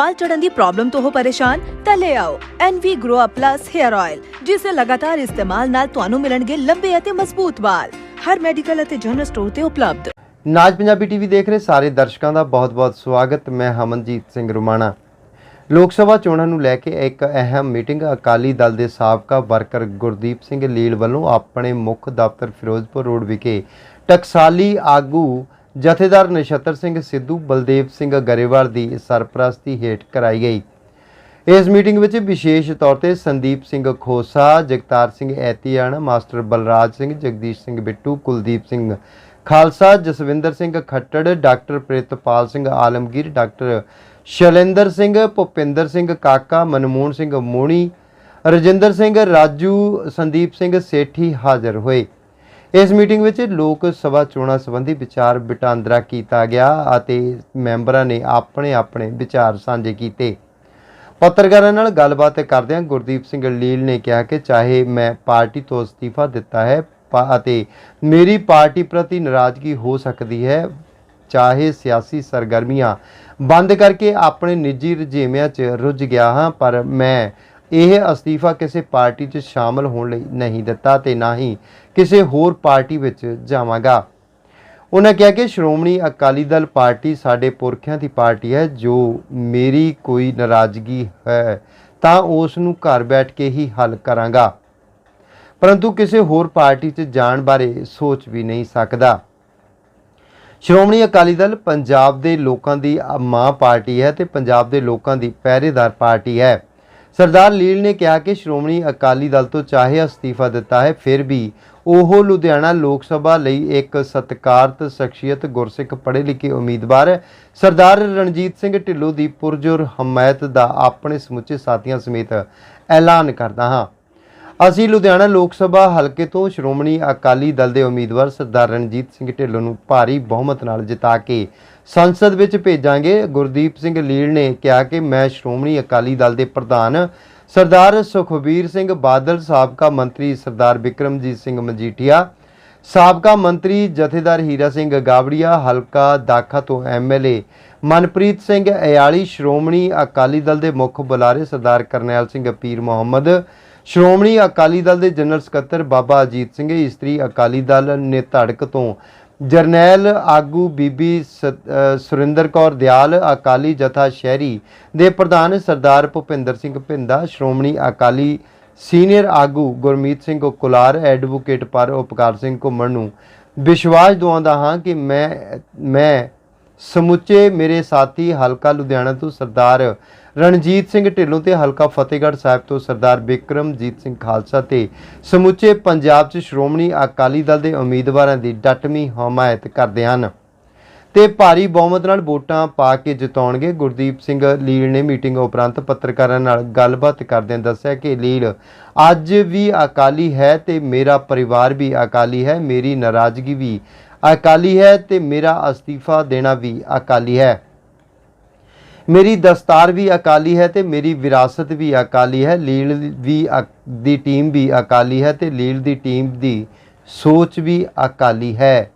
ਵਾਲ ਚੜਨ ਦੀ ਪ੍ਰੋਬਲਮ ਤੋਂ ਹੋ ਪਰੇਸ਼ਾਨ, ਤਾਂ ਲੈ ਆਓ NV Grow Up Plus Hair Oil ਜਿਸ ਦੇ ਲਗਾਤਾਰ ਇਸਤੇਮਾਲ ਨਾਲ ਤੁਹਾਨੂੰ ਮਿਲਣਗੇ ਲੰਬੇ ਅਤੇ ਮਜ਼ਬੂਤ ਵਾਲ। ਹਰ ਮੈਡੀਕਲ ਅਤੇ ਜਨਰਲ ਸਟੋਰ ਤੇ ਉਪਲਬਧ। ਨਾਜ ਪੰਜਾਬੀ ਟੀਵੀ ਦੇਖ ਰਹੇ ਸਾਰੇ ਦਰਸ਼ਕਾਂ ਦਾ ਬਹੁਤ-ਬਹੁਤ ਸਵਾਗਤ। ਮੈਂ ਹਮਨਜੀਤ ਸਿੰਘ ਰੁਮਾਣਾ। ਲੋਕ ਸਭਾ ਚੋਣਾਂ ਨੂੰ ਲੈ ਕੇ ਇੱਕ ਅਹਿਮ ਮੀਟਿੰਗ ਅਕਾਲੀ ਦਲ ਦੇ ਸਾਬਕਾ ਵਰਕਰ ਗੁਰਦੀਪ ਸਿੰਘ ਲੀਲ ਵੱਲੋਂ ਆਪਣੇ ਮੁੱਖ ਦਫ਼ਤਰ ਫਿਰੋਜ਼ਪੁਰ ਰੋਡ ਵਿਖੇ ਟਕਸਾਲੀ ਆਗੂ ਜਥੇਦਾਰ ਨਛੱਤਰ ਸਿੰਘ ਸਿੱਧੂ, ਬਲਦੇਵ ਸਿੰਘ ਗਰੇਵਾਲ ਦੀ ਸਰਪ੍ਰਸਤੀ ਹੇਠ ਕਰਾਈ ਗਈ। ਇਸ ਮੀਟਿੰਗ ਵਿੱਚ ਵਿਸ਼ੇਸ਼ ਤੌਰ ਤੇ Sandeep Singh Khosa, Jagtar Singh Aitian, master Balraj Singh, Jagdish Singh Bittu, Kuldeep Singh Khalsa, Jaswinder Singh Khattar, doctor Pritpal Singh Alamgir, doctor Shailendra Singh, Bhupinder Singh Kaka, Manmohan Singh ਮੋਣੀ, Rajinder Singh Raju, Sandeep Singh Sethi ਹਾਜ਼ਰ ਹੋਏ। ਇਸ meeting ਵਿੱਚ ਲੋਕ ਸਭਾ ਚੋਣਾਂ ਸੰਬੰਧੀ ਵਿਚਾਰ ਵਟਾਂਦਰਾ ਕੀਤਾ ਗਿਆ ਅਤੇ ਮੈਂਬਰਾਂ ਨੇ ਆਪਣੇ ਆਪਣੇ ਵਿਚਾਰ ਸਾਂਝੇ ਕੀਤੇ। ਪੱਤਰਕਾਰਾਂ ਨਾਲ ਗੱਲਬਾਤ ਕਰਦਿਆਂ ਗੁਰਦੀਪ ਸਿੰਘ ਲੀਲ ਨੇ ਕਿਹਾ ਕਿ ਚਾਹੇ ਮੈਂ ਪਾਰਟੀ ਤੋਂ ਅਸਤੀਫਾ ਦਿੱਤਾ ਹੈ ਅਤੇ ਮੇਰੀ ਪਾਰਟੀ ਪ੍ਰਤੀ ਨਾਰਾਜ਼ਗੀ ਹੋ ਸਕਦੀ ਹੈ, ਚਾਹੇ ਸਿਆਸੀ ਸਰਗਰਮੀਆਂ ਬੰਦ ਕਰਕੇ ਆਪਣੇ ਨਿੱਜੀ ਰੁਝੇਵਿਆਂ 'ਚ ਰੁੱਝ ਗਿਆ ਹਾਂ, ਪਰ ਮੈਂ ਇਹ ਅਸਤੀਫਾ ਕਿਸੇ ਪਾਰਟੀ 'ਚ ਸ਼ਾਮਲ ਹੋਣ ਲਈ ਨਹੀਂ ਦਿੱਤਾ ਤੇ ਨਾ ਹੀ ਕਿਸੇ ਹੋਰ ਪਾਰਟੀ ਵਿੱਚ ਜਾਵਾਂਗਾ। ਉਹਨਾਂ ਕਿਹਾ ਕਿ ਸ਼੍ਰੋਮਣੀ ਅਕਾਲੀ ਦਲ ਪਾਰਟੀ ਸਾਡੇ ਪੁਰਖਿਆਂ ਦੀ ਪਾਰਟੀ ਹੈ, ਜੋ ਮੇਰੀ ਕੋਈ ਨਾਰਾਜ਼ਗੀ ਹੈ, ਤਾਂ ਉਸ ਨੂੰ ਘਰ ਬੈਠ ਕੇ ਹੀ ਹੱਲ ਕਰਾਂਗਾ। ਪਰੰਤੂ ਕਿਸੇ ਹੋਰ ਪਾਰਟੀ 'ਚ ਜਾਣ ਬਾਰੇ ਸੋਚ ਵੀ ਨਹੀਂ ਸਕਦਾ। ਸ਼੍ਰੋਮਣੀ ਅਕਾਲੀ ਦਲ ਪੰਜਾਬ ਦੇ ਲੋਕਾਂ ਦੀ ਮਾਂ ਪਾਰਟੀ ਹੈ ਤੇ ਪੰਜਾਬ ਦੇ ਲੋਕਾਂ ਦੀ ਪਹਿਰੇਦਾਰ ਪਾਰਟੀ ਹੈ। ਸਰਦਾਰ ਲੀਲ ਨੇ ਕਿਹਾ ਕਿ ਸ਼੍ਰੋਮਣੀ ਅਕਾਲੀ ਦਲ ਤੋਂ ਚਾਹੇ ਅਸਤੀਫਾ ਦਿੱਤਾ ਹੈ, ਫਿਰ ਵੀ ਉਹ ਲੁਧਿਆਣਾ ਲੋਕ ਸਭਾ ਲਈ ਇੱਕ ਸਤਿਕਾਰਤ, ਸ਼ਖਸੀਅਤ, ਗੁਰਸਿੱਖ ਪੜ੍ਹੇ ਲਿਖੇ ਉਮੀਦਵਾਰ ਸਰਦਾਰ ਰਣਜੀਤ ਸਿੰਘ ਢਿੱਲੋਂ ਦੀ ਪੁਰਜੁਰ ਹਮਾਇਤ ਦਾ ਆਪਣੇ ਸਮੁੱਚੇ ਸਾਥੀਆਂ ਸਮੇਤ ਐਲਾਨ ਕਰਦਾ ਹਾਂ। ਅਸੀਂ ਲੁਧਿਆਣਾ ਲੋਕ ਸਭਾ ਹਲਕੇ ਤੋਂ ਸ਼੍ਰੋਮਣੀ ਅਕਾਲੀ ਦਲ ਦੇ ਉਮੀਦਵਾਰ ਸਰਦਾਰ ਰਣਜੀਤ ਸਿੰਘ ਢਿੱਲੋਂ ਨੂੰ ਭਾਰੀ ਬਹੁਮਤ ਨਾਲ ਜਿਤਾ ਕੇ ਸੰਸਦ ਵਿੱਚ ਭੇਜਾਂਗੇ। ਗੁਰਦੀਪ ਸਿੰਘ ਲੀਲ ਨੇ ਕਿਹਾ ਕਿ ਮੈਂ ਸ਼੍ਰੋਮਣੀ ਅਕਾਲੀ ਦਲ ਦੇ ਪ੍ਰਧਾਨ ਸਰਦਾਰ ਸੁਖਬੀਰ ਸਿੰਘ ਬਾਦਲ, ਸਾਬਕਾ ਮੰਤਰੀ ਸਰਦਾਰ ਵਿਕਰਮਜੀਤ ਸਿੰਘ ਮਜੀਠੀਆ, ਸਾਬਕਾ ਮੰਤਰੀ ਜਥੇਦਾਰ ਹੀਰਾ ਸਿੰਘ ਗਾਵੜੀਆ, ਹਲਕਾ ਦਾਖਾ ਤੋਂ ਐਮਐਲਏ ਮਨਪ੍ਰੀਤ ਸਿੰਘ ਅਯਾਲੀ, ਸ਼੍ਰੋਮਣੀ ਅਕਾਲੀ ਦਲ ਦੇ ਮੁੱਖ ਬੁਲਾਰੇ ਸਰਦਾਰ ਕਰਨੈਲ ਸਿੰਘ ਪੀਰ ਮੁਹੰਮਦ ਸ਼੍ਰੋਮਣੀ ਅਕਾਲੀ ਦਲ ਦੇ ਜਨਰਲ ਸਕੱਤਰ ਬਾਬਾ ਅਜੀਤ ਸਿੰਘ ਇਸਤਰੀ ਅਕਾਲੀ ਦਲ ਨੇ ਧੜਕ ਤੋਂ। ਜਰਨੈਲ ਆਗੂ ਬੀਬੀ ਸ- ਸੁਰਿੰਦਰ ਕੌਰ ਦਿਆਲ, ਅਕਾਲੀ ਜਥਾ ਸ਼ਹਿਰੀ ਦੇ ਪ੍ਰਧਾਨ ਸਰਦਾਰ ਭੁਪਿੰਦਰ ਸਿੰਘ ਭਿੰਦਾ, ਸ਼੍ਰੋਮਣੀ ਅਕਾਲੀ ਸੀਨੀਅਰ ਆਗੂ ਗੁਰਮੀਤ ਸਿੰਘ ਕੁਲਾਰ, ਐਡਵੋਕੇਟ ਪਰ ਉਪਕਾਰ ਸਿੰਘ ਘੁੰਮਣ ਨੂੰ। ਵਿਸ਼ਵਾਸ ਦਿਵਾਉਂਦਾ ਹਾਂ ਕਿ ਮੈਂ ਮੈਂ ਸਮੁੱਚੇ ਮੇਰੇ ਸਾਥੀ ਹਲਕਾ ਲੁਧਿਆਣਾ ਤੋਂ ਸਰਦਾਰ ਰਣਜੀਤ ਸਿੰਘ ਢਿੱਲੋਂ ਤੇ ਹਲਕਾ ਫਤਿਹਗੜ੍ਹ ਸਾਹਿਬ ਤੋਂ ਸਰਦਾਰ ਬਿਕਰਮਜੀਤ ਸਿੰਘ ਖਾਲਸਾ ਤੇ ਸਮੁੱਚੇ ਪੰਜਾਬ 'ਚ ਸ਼੍ਰੋਮਣੀ ਅਕਾਲੀ ਦਲ ਦੇ ਉਮੀਦਵਾਰਾਂ ਦੀ ਡਟਵੀਂ ਹਮਾਇਤ ਕਰਦੇ ਹਨ। ਤੇ ਭਾਰੀ ਬਹੁਮਤ ਨਾਲ ਵੋਟਾਂ ਪਾ ਕੇ ਜਿਤਾਉਣਗੇ ਗੁਰਦੀਪ ਸਿੰਘ ਲੀਲ ਨੇ ਮੀਟਿੰਗ ਉਪਰੰਤ ਪੱਤਰਕਾਰਾਂ ਨਾਲ ਗੱਲਬਾਤ ਕਰਦਿਆਂ ਦੱਸਿਆ ਕਿ ਲੀਲ, ਅੱਜ ਵੀ ਅਕਾਲੀ ਹੈ ਤੇ ਮੇਰਾ ਪਰਿਵਾਰ ਵੀ ਅਕਾਲੀ ਹੈ, ਮੇਰੀ ਨਾਰਾਜ਼ਗੀ ਵੀ ਅਕਾਲੀ ਹੈ ਤੇ ਮੇਰਾ ਅਸਤੀਫਾ ਦੇਣਾ ਵੀ ਅਕਾਲੀ ਹੈ। ਮੇਰੀ ਦਸਤਾਰ ਵੀ ਅਕਾਲੀ ਹੈ ਤੇ ਮੇਰੀ ਵਿਰਾਸਤ ਵੀ ਅਕਾਲੀ ਹੈ ਲੀਲ ਵੀ ਅਕ- ਦੀ ਟੀਮ ਵੀ ਅਕਾਲੀ ਹੈ ਤੇ ਲੀਲ ਦੀ ਟੀਮ ਦੀ ਸੋਚ ਵੀ ਅਕਾਲੀ ਹੈ।